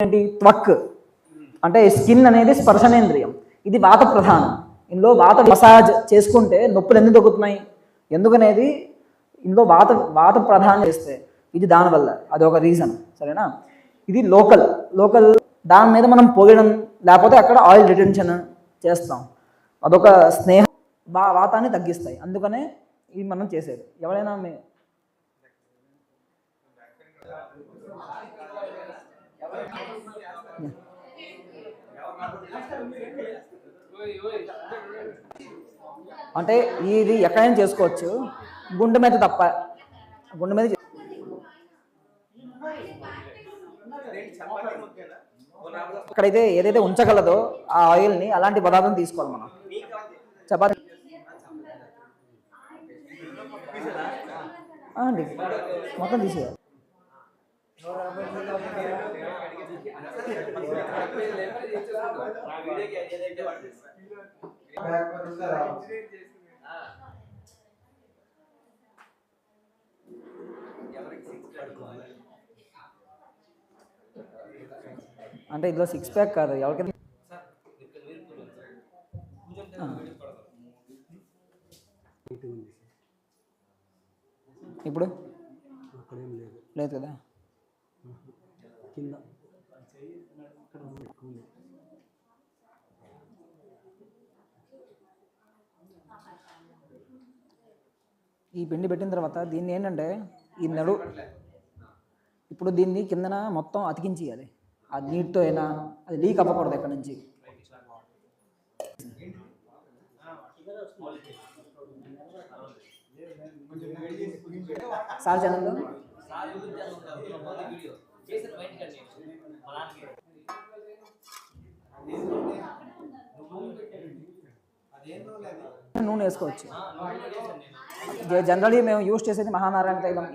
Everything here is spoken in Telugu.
ఏంటి? త్వక్. అంటే స్కిన్ అనేది స్పర్శనేంద్రియం. ఇది వాత ప్రధానం. ఇందులో వాత మసాజ్ చేసుకుంటే నొప్పులు ఎందుకు తగ్గుతున్నాయి? ఎందుకనేది ఇందులో వాత వాత ప్రధానం చేస్తే ఇది దానివల్ల అది ఒక రీజన్. సరేనా? ఇది లోకల్. లోకల్ దాని మీద మనం పొగడం లేకపోతే అక్కడ ఆయిల్ రిటెన్షన్ చేస్తాం. అదొక స్నేహం. వా వాతాన్ని తగ్గిస్తాయి. అందుకనే ఇది మనం చేసేది. ఎవరైనా మీ అంటే ఇది ఎక్కడైనా చేసుకోవచ్చు. గుండె మీద తప్ప గుండె మీద ఇక్కడైతే ఏదైతే ఉంచగలదో ఆ ఆయిల్ని అలాంటి పదార్థం తీసుకోవాలి మనం. చపాతి. అండి మొత్తం తీసేయాలి. అంటే ఇందులో సిక్స్ ప్యాక్ కాదు ఎవరికైనా ఆ. ఇప్పుడు? లేదు కదా? కింద. ఈ పిండి పెట్టిన తర్వాత దీన్ని ఏంటంటే ఈ నడు ఇప్పుడు దీన్ని కిందన మొత్తం అతికించేయాలి ఆ నీటితో అయినా అది లీక్ అవ్వకూడదు ఎక్కడి నుంచి. సార్ ఛానల్లో నూనె వేసుకోవచ్చు. జనరల్లీ మేము యూస్ చేసేది మహానారాయణ తైలం